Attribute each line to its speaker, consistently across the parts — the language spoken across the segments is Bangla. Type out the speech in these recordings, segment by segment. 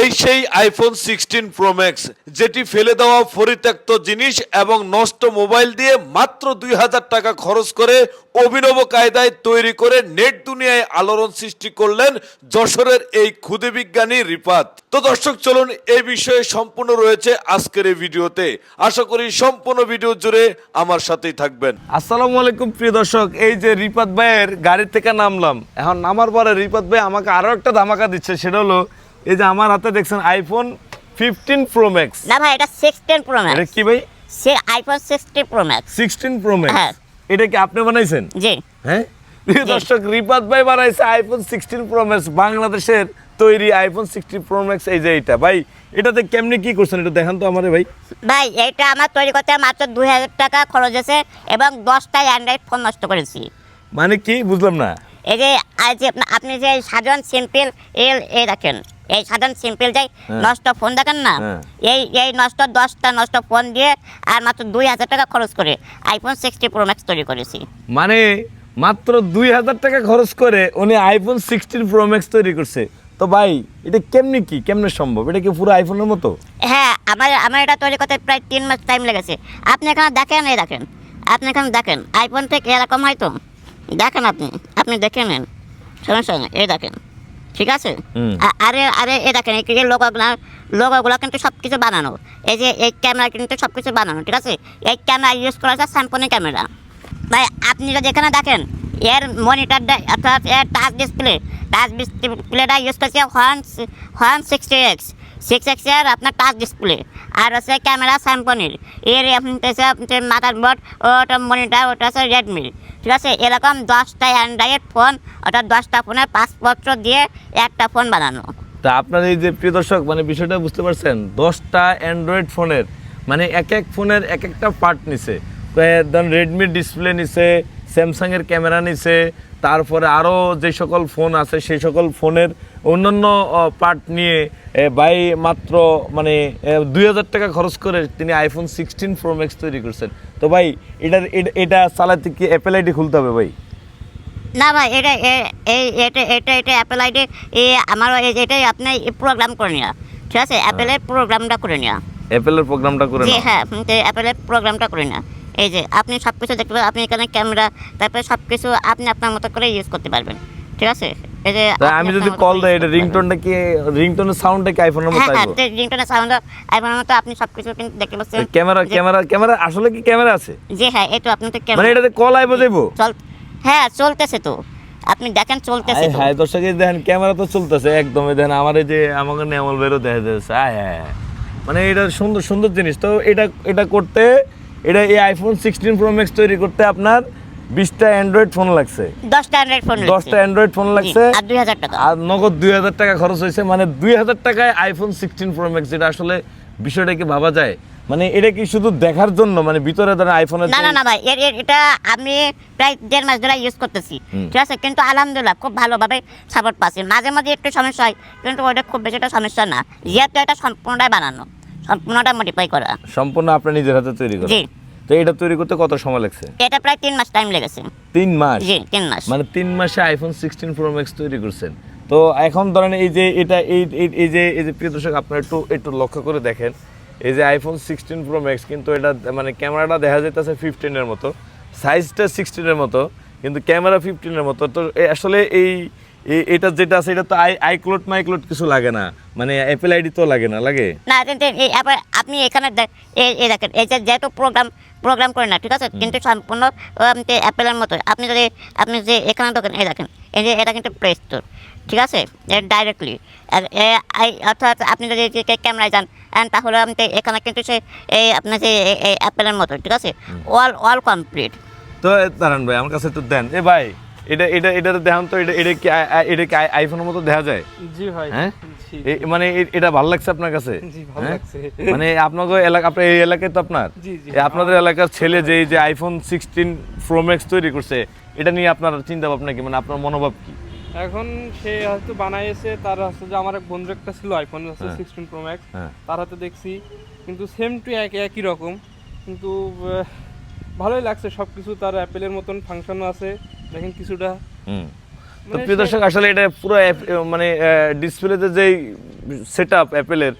Speaker 1: এই সেই আইফোন সিক্সটিন প্রো ম্যাক্স যেটি ফেলে দেওয়া পরিত্যক্ত জিনিস এবং নষ্ট মোবাইল দিয়ে মাত্র দুই হাজার টাকা খরচ করে অভিনব কায়দায় তৈরি করে নেট দুনিয়ায় আলোড়ন সৃষ্টি করলেন যশোরের এই ক্ষুদে বিজ্ঞানী রিপাত তো দর্শক, চলুন এই বিষয়ে সম্পূর্ণ রয়েছে আজকের এই ভিডিওতে। আশা করি সম্পূর্ণ ভিডিও জুড়ে আমার সাথেই থাকবেন।
Speaker 2: আসসালামু আলাইকুম প্রিয় দর্শক, এই যে রিপাত ভাইয়ের গাড়ি থেকে নামলাম। এখন নামার পরে রিপাত ভাই আমাকে আরও একটা ধামাকা দিচ্ছে, সেটা হলো এই যে আমার হাতে দেখছেন আইফোন ফিফটিন প্রো ম্যাক্স
Speaker 3: না ভাই এটা সিক্সটিন প্রো
Speaker 2: এটা
Speaker 3: ম্যাক্স
Speaker 2: কি ভাই?
Speaker 3: সে iPhone sixty pro max
Speaker 2: sixteen pro max. এটা কি আপনি বানাইছেন?
Speaker 3: জি।
Speaker 2: হ্যাঁ? প্রিয় দর্শক রিপাত ভাই বানাইছে আইফোন সিক্সটিন প্রো ম্যাক্স বাংলাদেশের তৈরি আইফোন সিক্সটিন প্রো ম্যাক্স এই যে এইটা ভাই এটাতে কেমনি কি করছেন এটা দেখান তো আমারে ভাই।
Speaker 3: ভাই এটা আমার তৈরি করতে মাত্র দুই হাজার টাকা খরচ হয়েছে এবং দশটা অ্যান্ড্রয়েড ফোন নষ্ট করেছি।
Speaker 2: মানে কি? বুঝলাম না।
Speaker 3: এই যে আপনি যে সাধারণ সিম্পল এল এ দেখেন এই সাধারণ সিম্পল যাই
Speaker 2: হ্যাঁ।
Speaker 3: নষ্ট ফোন দেখেন না?
Speaker 2: হ্যাঁ।
Speaker 3: এই এই নষ্ট দশটা নষ্ট ফোন দিয়ে আর মাত্র দুই হাজার টাকা খরচ করে আইফোন সিক্সটি প্রো ম্যাক্স তৈরি করেছি।
Speaker 2: মানে মাত্র দুই হাজার টাকা খরচ করে উনি আইফোন সিক্সটিন প্রো ম্যাক্স তৈরি করছে। তো ভাই এটা কেমনি কি? কেমনে সম্ভব? এটা কি পুরো আইফোনের মতো?
Speaker 3: হ্যাঁ আমার আমার এটা তৈরি করতে প্রায় তিন মাস টাইম লেগেছে। আপনি এখানে দেখেন এই দেখেন। আপনি এখানে দেখেন আইফোন থেকে এরকম হয় তো? দেখেন আপনি আপনি দেখে নেন। সমস্যা নেই এই দেখেন। ঠিক আছে? আরে আরে এই দেখেন এই যে লোগোগুলো লোগোগুলো কিন্তু সব কিছু বানানো। এই যে এই ক্যামেরা কিন্তু সব কিছু বানানো ঠিক আছে? এই ক্যামেরা ইউজ করা হচ্ছে স্যামসংয়ের ক্যামেরা ভাই আপনি যদি এখানে দেখেন এর মনিটরটা অর্থাৎ এর টাচ ডিসপ্লে টাচ ডিসপ্লেটা ইউজ করছে one one sixty X six এক্সের আপনার টাচ ডিসপ্লে আর হচ্ছে ক্যামেরা স্যামসংয়ের এর হচ্ছে মাথার বোর্ড ওটা মনিটর ওটা হচ্ছে রেডমি ঠিক আছে? এরকম দশটা অ্যান্ড্রয়েড ফোন অর্থাৎ দশটা ফোনের পাসপত্র দিয়ে একটা ফোন বানানো।
Speaker 2: তা আপনার এই যে প্রিয় দর্শক মানে বিষয়টা বুঝতে পারছেন? দশটা অ্যান্ড্রয়েড ফোনের মানে এক এক ফোনের এক একটা পার্ট নিছে। ধরেন রেডমির ডিসপ্লে নিছে স্যামসাংয়ের ক্যামেরা নিছে, তারপরে আরও যে সকল ফোন আছে, সেই সকল ফোনের অন্যান্য পার্ট নিয়ে ভাই মাত্র মানে দুই হাজার টাকা খরচ করে তিনি আইফোন সিক্সটিন প্রো ম্যাক্স তৈরি করছেন। তো ভাই এটার এটা- এটা চালাতে কি অ্যাপেল আইডি খুলতে হবে ভাই?
Speaker 3: না ভাই এটা এই এটা এটা এটা অ্যাপেল আইডি এ আমার এই- এটাই আপনি প্রোগ্রাম করে নেওয়া ঠিক আছে? অ্যাপেলের প্রোগ্রামটা করে নেওয়া
Speaker 2: অ্যাপেলের প্রোগ্রামটা করে
Speaker 3: জি
Speaker 2: নাও।
Speaker 3: হ্যাঁ অ্যাপেলের প্রোগ্রামটা করে নেওয়া এই যে আপনি সব কিছু দেখতে পাবেন আপনি এখানে ক্যামেরা তারপরে সব কিছু আপনি আপনার মতো করে ইউজ করতে পারবেন। ঠিক আছে?
Speaker 2: আমি যদি কল
Speaker 3: use
Speaker 2: এটা রিংটোনটা কি রিংটোনের সাউন্ডটা কি আইফোনের মতো
Speaker 3: হ্যাঁ হ্যাঁ রিংটোনের সাউন্ড আইফোনের মতো আপনি সব কিছু কিন্তু দেখতে পাচ্ছেন।
Speaker 2: ক্যামেরা ক্যামেরা ক্যামেরা আসলে কি ক্যামেরা আছে?
Speaker 3: জি হ্যাঁ এই তো আপনি তো
Speaker 2: মানে এটাতে কল আইবো যাইবো?
Speaker 3: চল হ্যাঁ চলতেছে তো। আপনি দেখেন চলতেছে
Speaker 2: হাই দর্শক দেখেন ক্যামেরা তো চলতেছে একদম। এই দেখেন আমার এই যে আমাকে নেমল বেরো দেখা যাচ্ছে। আয় হ্যাঁ মানে এটা সুন্দর সুন্দর জিনিস। তো এটা এটা করতে এটা এই আইফোন সিক্সটিন প্রো ম্যাক্স তৈরি করতে আপনার বিশটা অ্যান্ড্রয়েড ফোন লাগছে।
Speaker 3: দশটা অ্যান্ড্রয়েড ফোন
Speaker 2: দশটা অ্যান্ড্রয়েড ফোন লাগছে।
Speaker 3: আর দুই হাজার টাকা।
Speaker 2: আর নগদ দুই হাজার টাকা খরচ হয়েছে। মানে দুই হাজার টাকায় আইফোন সিক্সটিন প্রো ম্যাক্স এটা আসলে বিষয়টা কি ভাবা যায়? মানে এটা কি শুধু দেখার জন্য? মানে ভিতরে ধরেন আইফোনের
Speaker 3: না না না ভাই এটা আমি প্রায় দেড় মাস ধরে ইউজ করতেছি। ঠিক আছে? কিন্তু আলহামদুলিল্লাহ খুব ভালোভাবে সাপোর্ট পাচ্ছি। মাঝে মাঝে একটু সমস্যা হয় কিন্তু ওটা খুব বেশি একটা সমস্যা না। যেহেতু এটা সম্পূর্ণটাই বানানো সম্পূর্ণটা মডিফাই করা।
Speaker 2: সম্পূর্ণ আপনার নিজের হাতে তৈরি করা।
Speaker 3: জি।
Speaker 2: তো এটা তৈরি করতে কত সময় লাগছে?
Speaker 3: এটা প্রায় তিন মাস টাইম লেগেছে।
Speaker 2: তিন মাস?
Speaker 3: জি তিন মাস।
Speaker 2: মানে তিন মাসে আইফোন সিক্সটিন প্রো ম্যাক্স তৈরি করছেন। তো এখন ধরেন এই যে এটা এই এই- যে এই যে প্রিয় দর্শক আপনারা একটু একটু লক্ষ্য করে দেখেন। এই যে আইফোন সিক্সটিন প্রো ম্যাক্স কিন্তু এটা মানে ক্যামেরাটা দেখা যাইতেছে ফিফটিনের মতো। সাইজটা সিক্সটিনের মতো কিন্তু ক্যামেরা ফিফটিনের মতো। তো আসলে এই- এটা যেটা আছে এটা তো আই আইক্লোড মাইক্লোড কিছু লাগে না। মানে অ্যাপেল আইডি তো লাগে না লাগে?
Speaker 3: না কিন্তু আপনি এখানে এই- দেখেন এই যে যেহেতু প্রোগ্রাম প্রোগ্রাম করে না ঠিক আছে? কিন্তু সম্পূর্ণ অ্যাপেলের মতো আপনি যদি আপনি যে এখানে দেখেন এই দেখেন এই যে এটা কিন্তু প্লে স্টোর ঠিক আছে? ডাইরেক্টলি অর্থাৎ আপনি যদি ক্যামেরায় যান তাহলে আপনি এখানে কিন্তু সে এই আপনার যে অ্যাপেলের মতো ঠিক আছে? অল অল কমপ্লিট
Speaker 2: তো দাঁড়ান ভাই আমার কাছে একটু দেন। এ ভাই এটা এটা এটা দেখান তো এটা এটা কি এটা কি আইফোনের মতো দেখা যায়?
Speaker 4: জি ভাই
Speaker 2: হ্যাঁ? মানে এটা ভালো লাগছে আপনার কাছে? হ্যাঁ? মানে আপনাকে এলাকা আপনার এই এলাকায় তো আপনার? আপনাদের এলাকার ছেলে যে যে আইফোন সিক্সটিন প্রো ম্যাক্স তৈরি করছে এটা নিয়ে আপনার চিন্তা ভাবনা কি? মানে আপনার মনোভাব কি?
Speaker 4: এখন সে হয়তো বানাইছে তার হচ্ছে যে আমার এক বন্ধু একটা ছিল আইফোন। সিক্সটিন প্রো ম্যাক্স তার হাতে দেখছি কিন্তু সেম টু এক একই রকম। কিন্তু ভালোই লাগছে সব কিছু তার অ্যাপেলের মতন ফাংশনও আছে। দেখেন কিছুটা।
Speaker 2: হুম। তো প্রিয় দর্শক আসলে এটা পুরো মানে ডিসপ্লেতে যেই সেট আপ অ্যাপেলের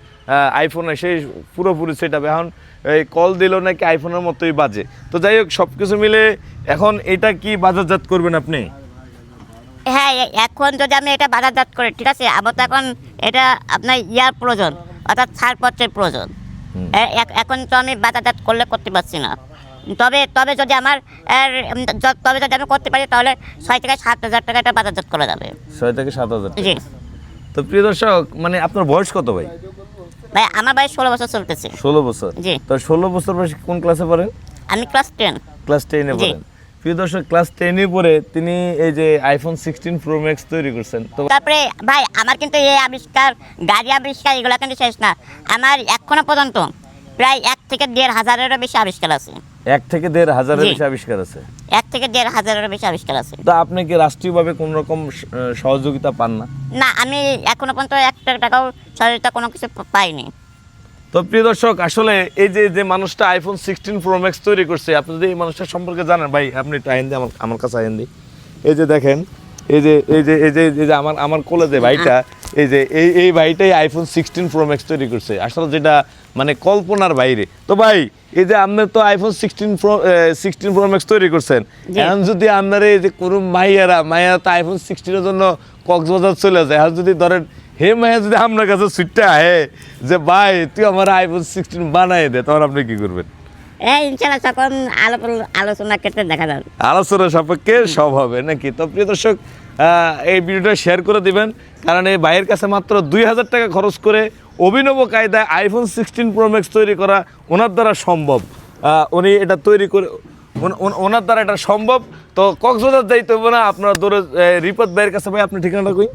Speaker 2: আইফোনে সেই পুরোপুরি সেট আপ এখন এই কল দিল নাকি আইফোনের মতোই বাজে। তো যাই হোক সব কিছু মিলে এখন এটা কি বাজারজাত করবেন আপনি?
Speaker 3: হ্যাঁ এখন যদি আমি এটা বাজারজাত করি ঠিক আছে? আমার তো এখন এটা আপনার ইয়ার প্রয়োজন অর্থাৎ ছাড়পত্রের প্রয়োজন। এখন তো আমি বাজারজাত করলে করতে পারছি না। তবে তবে যদি আমার তবে যদি আমি করতে পারি তাহলে ছয় থেকে সাত হাজার টাকা এটা বাজারজাত করা যাবে।
Speaker 2: ছয় থেকে সাত হাজার
Speaker 3: জি।
Speaker 2: তো প্রিয় দর্শক মানে আপনার বয়স কত ভাই?
Speaker 3: ভাই আমার বয়স ষোলো বছর চলতেছে।
Speaker 2: ষোলো বছর।
Speaker 3: জি।
Speaker 2: তো ষোলো বছর বয়সে কোন ক্লাসে পড়েন?
Speaker 3: আমি ক্লাস টেন
Speaker 2: ক্লাস টেনে। পড়েন। প্রিয় দর্শক ক্লাস টেনে পড়ে তিনি এই যে আইফোন সিক্সটিন প্রো ম্যাক্স তৈরি করছেন। তো
Speaker 3: তারপরে ভাই আমার কিন্তু এই আবিষ্কার গাড়ি আবিষ্কার এগুলো কিন্তু শেষ না। আমার এখনও পর্যন্ত প্রায় এক থেকে দেড় হাজারেরও বেশি আবিষ্কার আছে।
Speaker 2: এক থেকে দেড় হাজারের। বেশি আবিষ্কার আছে।
Speaker 3: এক থেকে দেড় হাজারেরও বেশি আবিষ্কার আছে।
Speaker 2: তো আপনি কি রাষ্ট্রীয়ভাবে কোন রকম সহযোগিতা পান না?
Speaker 3: না আমি এখনও পর্যন্ত একটা টাকাও সহযোগিতা কোনো কিছু পাইনি।
Speaker 2: তো প্রিয় দর্শক আসলে এই যে যে মানুষটা আইফোন সিক্সটিন প্রো ম্যাক্স তৈরি করছে আপনি যদি এই মানুষটার সম্পর্কে জানেন ভাই আপনি একটু আইন দিই আমার আমার কাছে আইন দিই। এই যে দেখেন এই যে এই যে এই যে এই যে আমার আমার কোলে যে ভাইটা এই যে এই এই ভাইটাই আইফোন সিক্সটিন প্রো ম্যাক্স তৈরি করছে। আসলে যেটা মানে কল্পনার বাইরে। তো ভাই এই যে আপনি তো iPhone sixteen pro sixteen pro max তৈরি করছেন। এখন যদি আপনার এই যে কোনো মাইয়ারা মাইয়া তো আইফোন সিক্সটিনের জন্য কক্সবাজার চলে যায়। আর যদি ধরেন হে মাইয়া যদি আপনার কাছে সুইটটা আহে যে ভাই তুই আমার আইফোন সিক্সটিন বানাই দে তখন আপনি কি করবেন?
Speaker 3: এই ইনশাল্লাহ তখন আলোচনা ক্ষেত্রে দেখা যাবে।
Speaker 2: আলোচনা সাপেক্ষে সব হবে নাকি? তো প্রিয় দর্শক এই ভিডিওটা শেয়ার করে দিবেন। কারণ এই ভাইয়ের কাছে মাত্র দুই হাজার টাকা খরচ করে অভিনব কায়দায় আইফোন সিক্সটিন প্রো ম্যাক্স তৈরি করা ওনার দ্বারা সম্ভব। উনি এটা তৈরি করে ওন- ওন- ওনার দ্বারা এটা সম্ভব। তো কক্সবাজার যাইতে হবে না আপনার দূরে রিপোর্ট ভাইয়ের কাছে ভাই আপনি ঠিকানাটা কই?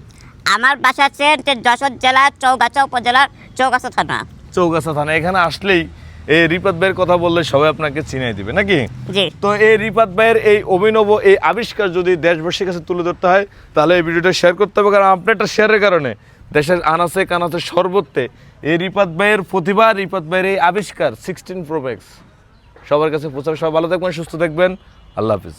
Speaker 3: আমার বাসা যে যশোর জেলার চৌগাছা উপজেলার চৌগাছা থানা।
Speaker 2: চৌগাছা থানা এখানে আসলেই এই রিপাত ভাইয়ের কথা বললে সবাই আপনাকে চিনাই দিবে নাকি? তো এই রিপাত ভাইয়ের এই অভিনব এই আবিষ্কার যদি দেশবাসীর কাছে তুলে ধরতে হয় তাহলে এই ভিডিওটা শেয়ার করতে হবে কারণ আপনারটা শেয়ারের কারণে দেশের আনাচে কানাচে সর্বত্রে এই রিপাত ভাইয়ের প্রতিভা রিপাত ভাইয়ের এই আবিষ্কার সিক্সটিন প্রোম্যাক্স সবার কাছে প্রচার সবাই ভালো থাকবেন সুস্থ থাকবেন। আল্লাহ হাফিজ।